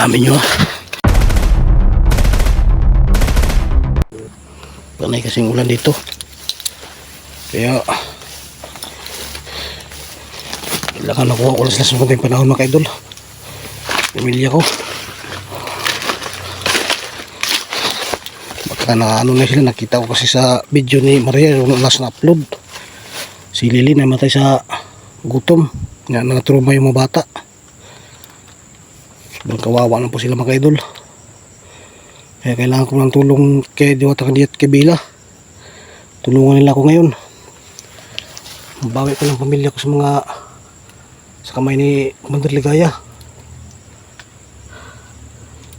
Dami nyo. Panay kasing ulan dito. Kaya, kailangan nakuha ko lang sila sa panahon mga kaidol. Pamilya ko. Na ano na sila, nakita ko kasi sa video ni Maria yung last na upload. Si Lily namatay sa gutom. Nga nangatruma yung mga bata. Sobrang kawawa na po sila mga idol. Kaya kailangan ko ng tulong kay Diwata Kandiat kay Bila. Tulungan nila ako ngayon. Mabawi ko ng pamilya ko sa mga sa kamay ni Commander Ligaya.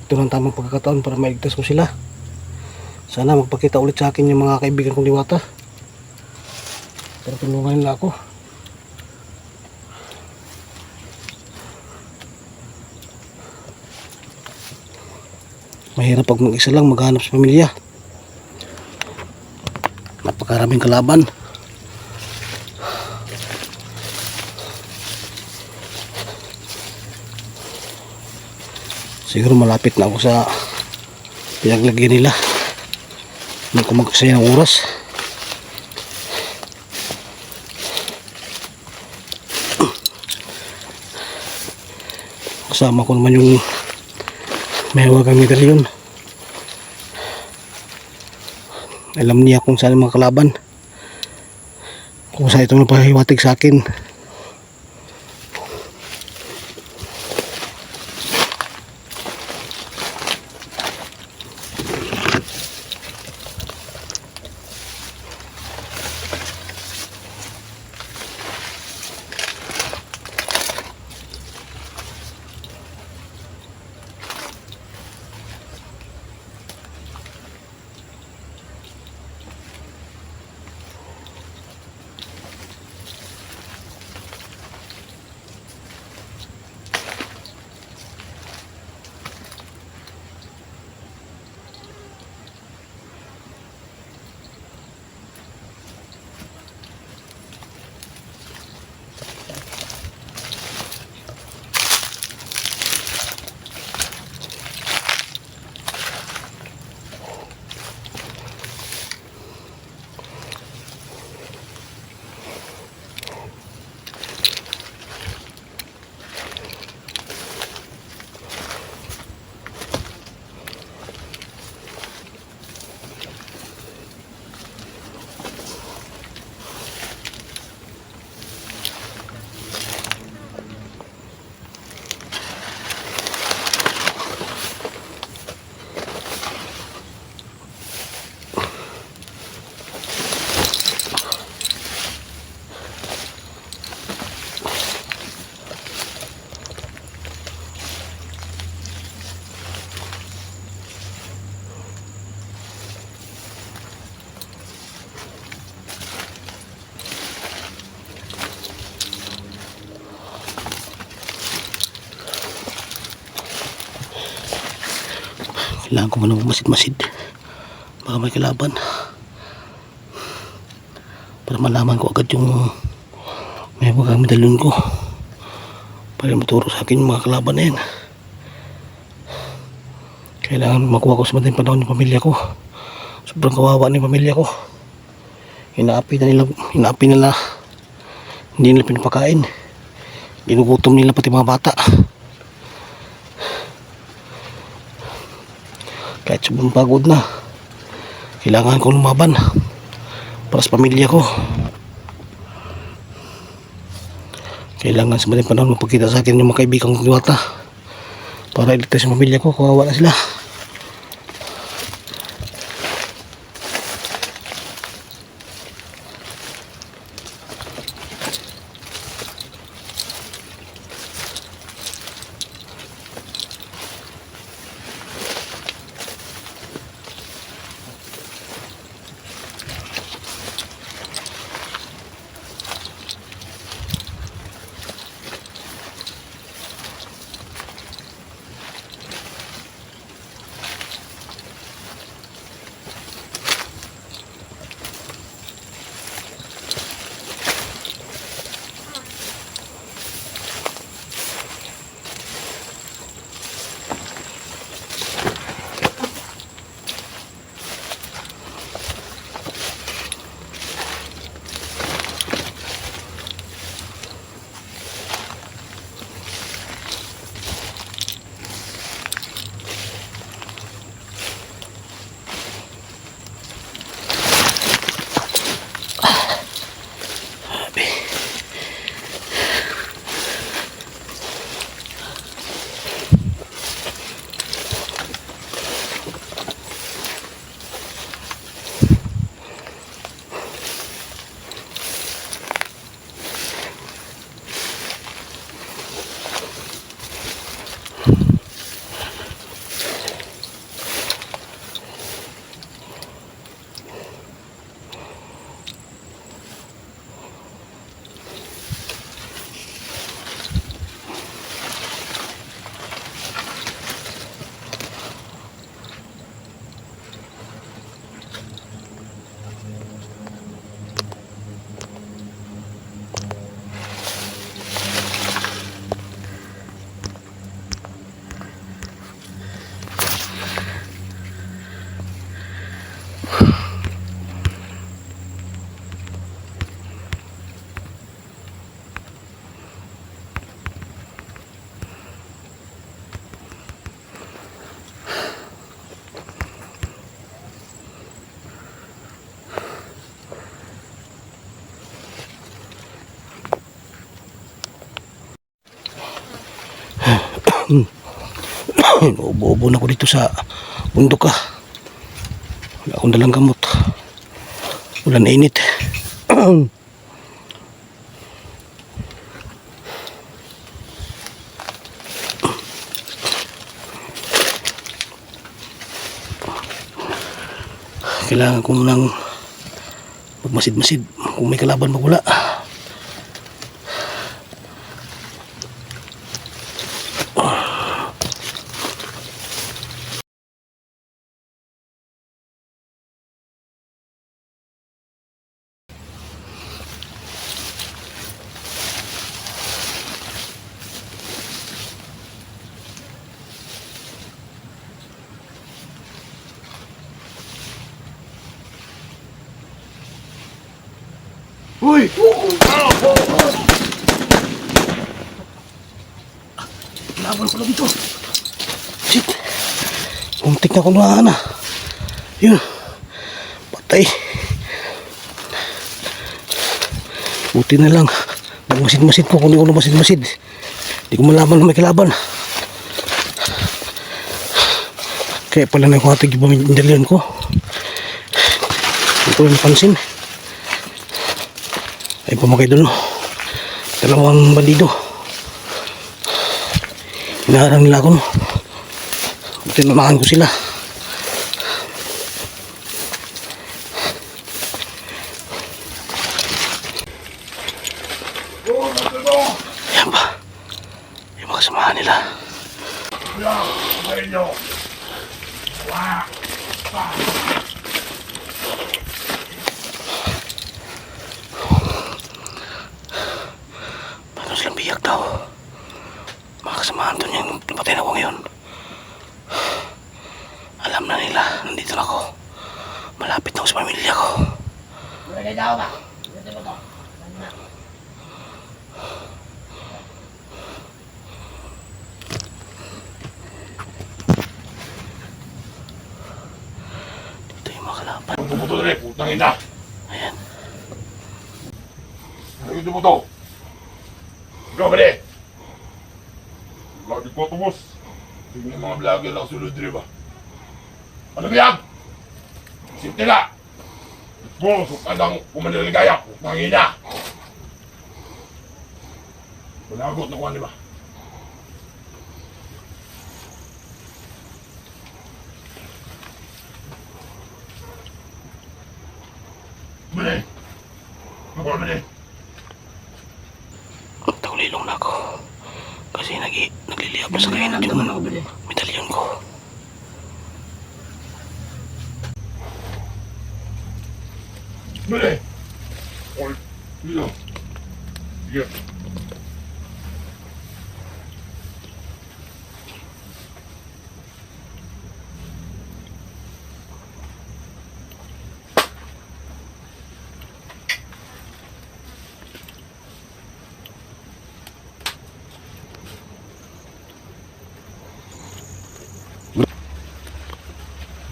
Ito ang tamang pagkakataon para maigtas ko sila. Sana magpakita ulit sa akin yung mga kaibigan kong Diwata. Para tulungan nila ako. Mahirap pag mag-isa lang maghanap sa pamilya. Napakaraming kalaban. Siguro malapit na ako sa pinaglagyan nila. Hindi ko magkasaya ng oras. Kasama ko naman yung may hawagang medalyon. Alam niya kung saan mga kalaban. Kung saan ito napahiwatig sa akin. Kailangan ko muna masid-masid. Baka may kalaban. Para malaman ko agad yung may hawagang medalyon ko. Para maturo sa akin yung mga kalaban na yan. Kailangan makuha ko sa madaling panahon yung pamilya ko. Sobrang kawawa ng pamilya ko. Inaapi na nila, inaapi nila. Hindi nila pinapakain. Ginugutom nila pati mga bata. Kahit sobrang pagod na. Kailangan ko lumaban. Para sa pamilya ko. Kailangan sa madaling panahon magpakita sa akin yung mga kaibigan kong. Para iligtas yung pamilya ko. Kawawa na sila. Ubo-ubo na ko dito sa bundok ka. Wala akong dalang gamot. Ulan init. Kailangan ko munang magmasid-masid kung may kalaban magwala. Uy! Laban pala dito. Shit. Muntik na kunuhaan na. Yun. Patay. Buti na lang. Nagmasid-masid ko kung di ko na masid-masid. Di ko malaman na may kalaban. Kaya pala na yung medalyon ko. Hindi ko na napansin. Ay pumakay doon. Dalawang bandido. Hinaharang nila ako. Tinamaan ko sila. Yan ba? Yung mga kasamahan nila. Paano silang biyak daw? Mga kasamahan doon yung napatay na ko ngayon. Alam na nila, nandito na ako. Malapit na ako sa pamilya ko. Dito yung mga kalaban. Tumuto na rin, putang ina. Ayan. Ano yung tumuto? Ikaw ba rin? Lagi ko tumos. Tingnan yung mga vlogger lang sulod rin ba? Ano yan? Simple na. Kung sukadang kumaniligaya, putang ina. Panagot na kuha, di ba? Mali. Ako mali. Tagulilong na ako. Kasi nag nagliliyab na sa kainat yung medalyon ko. Mali. Oy, dito. Sige.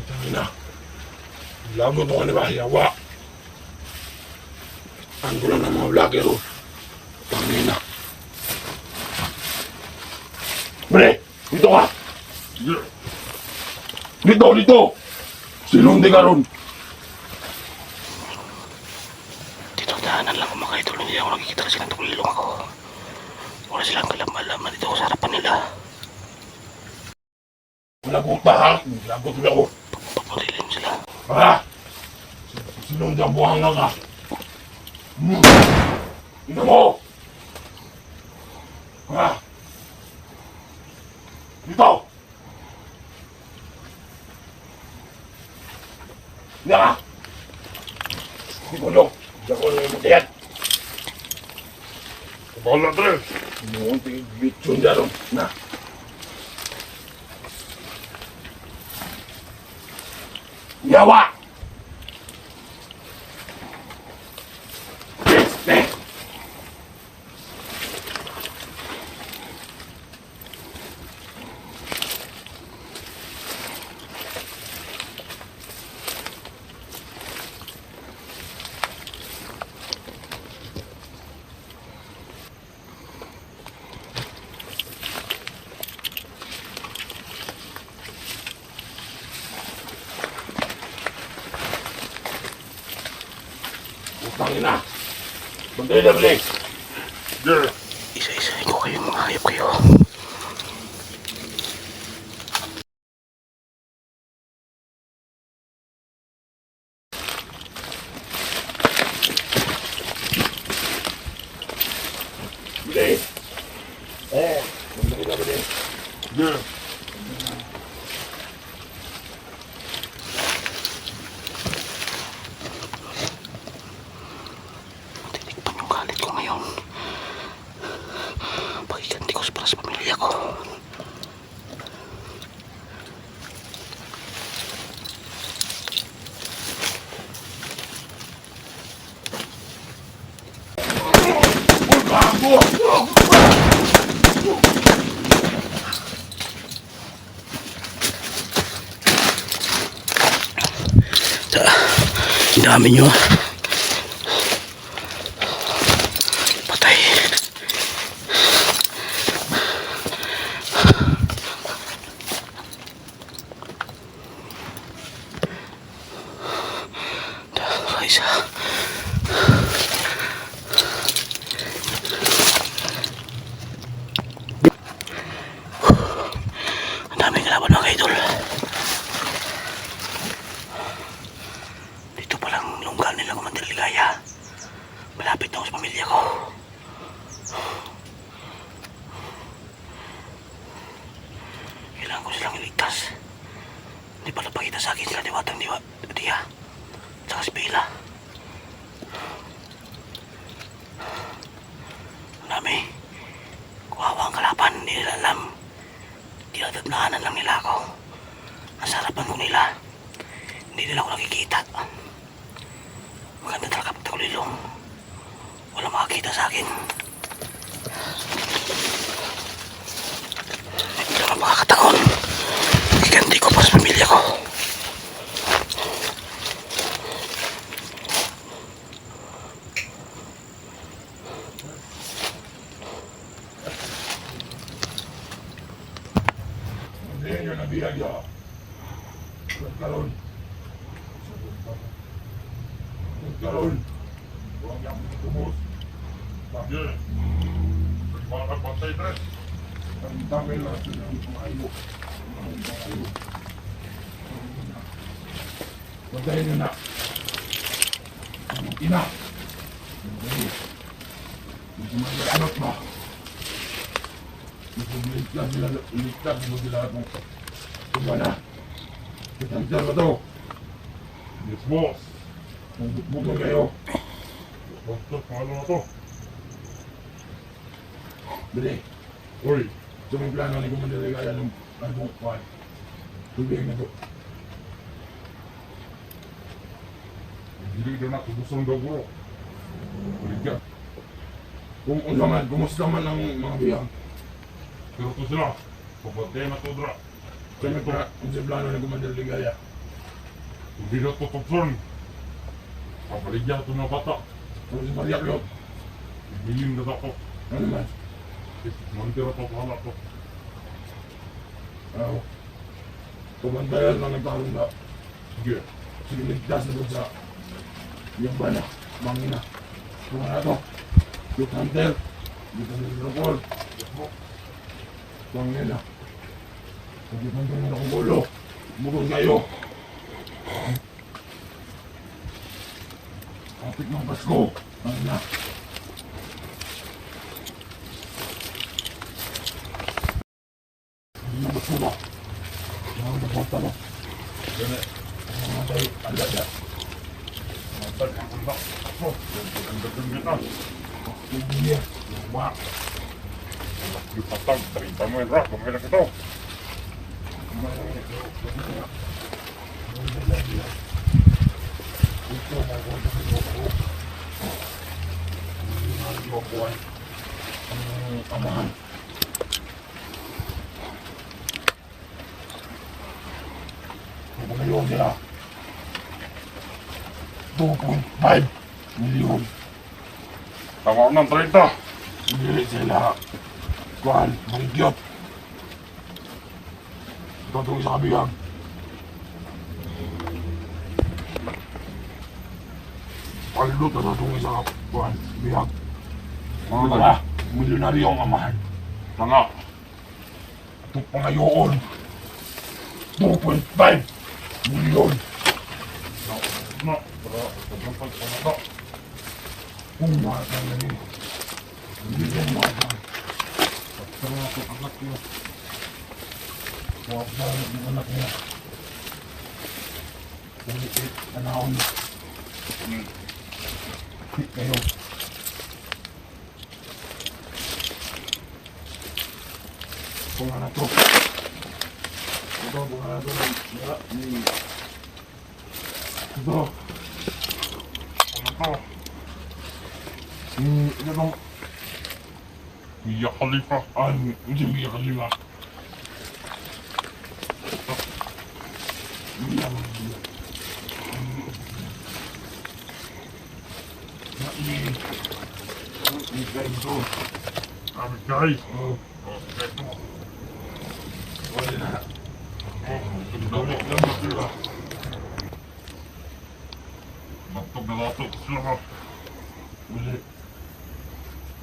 Tangina. Lago to ka na ba? Yawa. Ang gulo ng mga vlogger oh. Tangina. Pre, dito ka. Dito, dito. Sinundi ka ron. Dito ang daanan lang kung. Hindi ako nakikita kasi natulilong ako. Wala silang kalam-alaman dito sa harapan nila. Lagot na ha. Lagot na ako. Papurilim sila. Ha? Sinundi ang. Hmm. Ina mo. Ha? Dito. Ina ka. Hindi ko no. Hindi ko no yung matiyan. Bahala tre. Noon, bitsun dyan. Na. Yawa! Este! Bangin na! Bantay na, Bili! Girl! Isa-isahin ko kayo mga hayop kayo. Bantay na, Bili! Girl! Tinikpan yung galit ko ngayon. Pagiganti ko para sa pamilya ko. Uy, gago! Sa, ang dami nyo. ah. Patay. Dalawa isa. Ang daming kalaban mga idol. Dito palang lunggal nila Commander Ligaya. Malapit na ako sa pamilya ko. Kailangan ko silang iligtas. Hindi pa napakita sa akin sila diwatang diwa, diya. Tsaka si Bella. Ang dami. Kuwawa ang kalaban, hindi nila alam. Tinatadnaanan lang nila ako. Ang sarapan ko nila. Hindi nila ako nakikita. Maganda talaga pag takulilong. Walang makakita sa akin. Hindi lang ang makakataon. Iganti ko para sa pamilya ko. Hindi nyo nabihag ya. Nagkaroon. Nagkaroon. Huwag yung tubos. Bakit? Mga patay na. Ang dami lahat na ng kumayo. Patayin nyo na. Ang ina. Mga anak mo. Iligtas sila, iligtas mo sila kung kumana. Kitang ba to? Yes, boss. Kung bukbukon kayo. Boss, paano na to? Bili. Uy, ito yung plano ni Commander Ligaya ng albong kwan. Tubig na to. Hindi na nakubusong daw bro. Uligat. Kung unsa man, kumusta man ang mga biyang? Pero to sila, pabantay na to dra. Kaya to, ang sa plano ni Commander Ligaya. Hindi na to tupson. Papaligyan to mga bata. Pero si Maria Klot, Ibilim na ako. Ano naman? Mantira pa pala to. Oo. Kumandayan na nagkaroon na. Sige. Sige, ligtas na doon sa yung bana, mangina. Kung ano to? Youth Hunter. Youth Hunter Protocol. Mangina. Kung youth hunter na akong ulo. Bukod kayo. Kapit ng Pasko. Mangina. Hindi na Pasko ba? Mga nabota mo. Mga tayo, alada. Patang, 30 mo yun, Rock. Bumili na ito. Amahan. Kung sila. 2.5 milyon. Tama ko ng 30. Hindi sila. Kuhan, marigyot. Tatong sa kabihag. Paldo isa ka buwan. Bihag. Mga wala. Milyonaryo ang amahan. Tanga. Ito pa ngayon. 2.5 milyon. Na, para sobrang pagpapalata. Kung matang na ni. Hindi ko matang. Pero ako anak niyo. Huwag na ang anak niya. Kulitit. Tanahon. Hit kayo. Kung ano to. Ito, kung ano to. Ito. Ano to? Hmm, ito Milyarlar aynı milyarlar. Not to be a lot of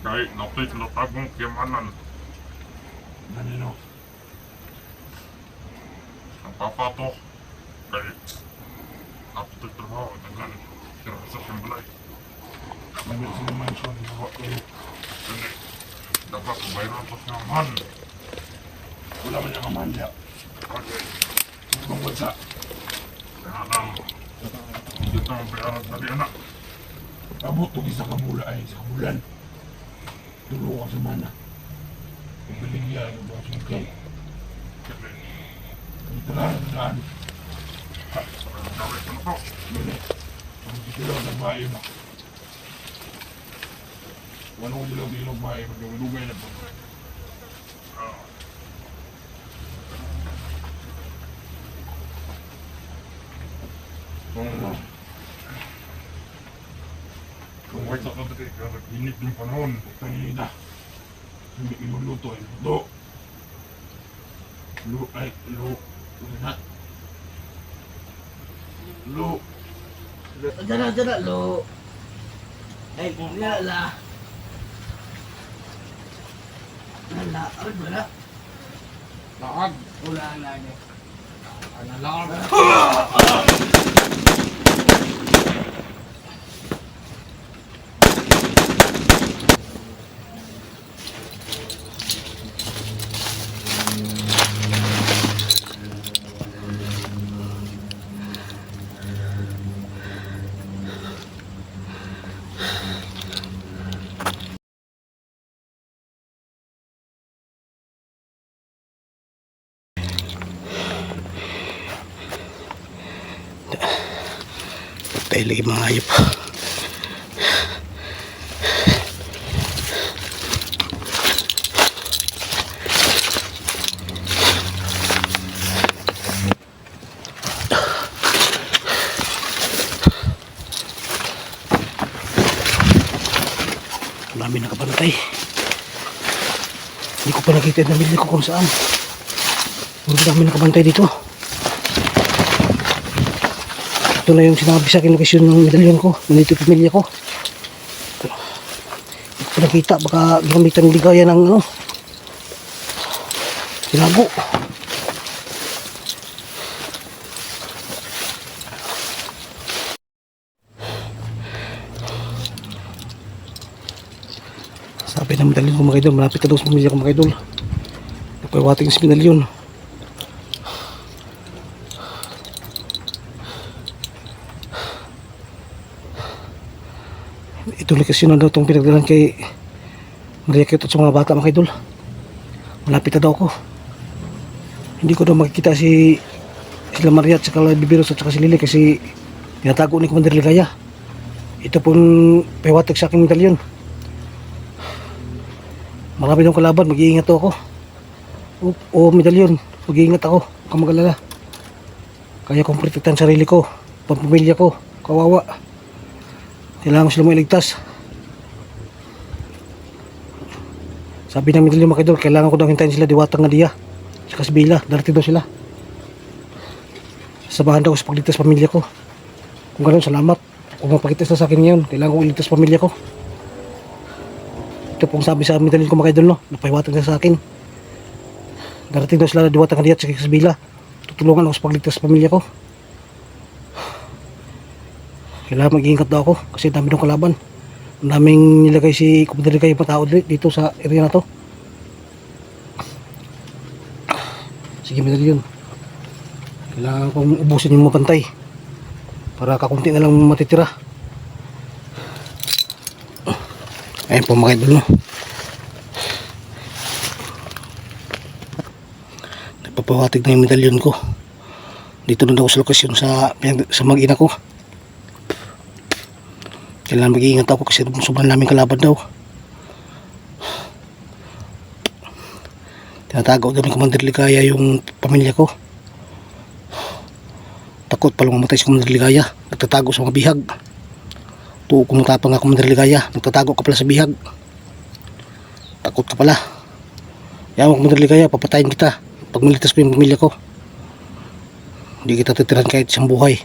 Kai, noch nicht in der Packung, hier im anderen. Menino. Ang papa to. Kai. Apto trabaho, tagal. Sira sa simbalay. Namin sila man siya, nabawa ko. Hindi. Dapat kumayroon to siya man. Wala man niya kaman niya. Okay. Kung bansa. Kaya lang. Dito ang pera na tali anak. kamu tuh bisa kamula ay sa kamulan. Tulo ka sa mana. Ibaligyan ang mga sungkay. Kasi, Ito lang ang daan. parang gawin ko na to. Bili. Ang sikilaw ng bahay mo. Walang dilaw-dilaw bahay mo. Dugay na po. Ah, Ano? Kung may kaya init yung panahon. Kanina. Hindi iluluto ay luto. Lu ay lu. Na. Lu. Dala, dala, lo. Ay, wala, la. Wala, ay, wala. Lakad. Wala, la. Ano, lakad. Patay lagi mga hayop. Dami nakabantay. Hindi ko pa yung namili ko kung saan. Ang dami nakabantay dito. Ito na yung sinabi sa akin lokasyon ng medalyon ko. Nandito yung pamilya ko. Hindi ko nakita. Baka ginamitan ng ligaya ng ano. Tinago. Sabi ng medalyon ko mga idol. Malapit na daw sa pamilya ko mga idol. Nagpawating sa medalyon. Ito lokasyon na daw itong pinagdalan kay Maria Kito sa mga bata mga idol. Malapit na daw ako. Hindi ko daw makikita si sila Maria at saka Bibiros at saka si Lili kasi tinatago ni Commander Ligaya. Ito pong pahiwatig sa aking medalyon. Marami daw kalaban, mag-iingat ako. O, o medalyon, mag-iingat ako. Huwag kang mag-alala. Kaya kong protektahan sarili ko, pampamilya ko, kawawa. Kailangan ko sila mailigtas. Sabi ng Midlio Makidol, kailangan ko daw hintayin sila diwatang nga diya. Sa Kasbila, darating daw sila. Sabahan daw sa pagligtas pamilya ko. Kung gano'n, salamat. Huwag magpakita sa akin ngayon. Kailangan ko iligtas pamilya ko. Ito pong sabi sa amin talin ko mga idol no. Napahiwatan na sa akin. Darating daw sila na diwata kandidat sa Kisbila. Tutulungan ako sa pagligtas pamilya ko. Kailangan mag-iingat daw ako kasi dami ng kalaban. Ang daming nilagay si Kumadali kayo pa tao di- dito sa area na to. Sige, medalyon. Kailangan kong ubusin yung mga pantay. Para kakunti na lang matitira. Ayun po mga idol no. Nagpapawatig na yung medalyon ko. Dito na daw sa lokasyon sa, sa mag-ina ko. Kailangan mag-iingat ako kasi sobrang namin kalaban daw. Tinatago daw ni Commander Ligaya yung pamilya ko. Takot palang mamatay si Commander Ligaya. Nagtatago sa mga bihag. Tuo kumutapang nga Commander Ligaya. Nagtatago ka pala sa bihag. Takot ka pala. Yaman Commander Ligaya, papatayin kita. Pag militas ko yung pamilya ko. Hindi kita titiran kahit isang buhay.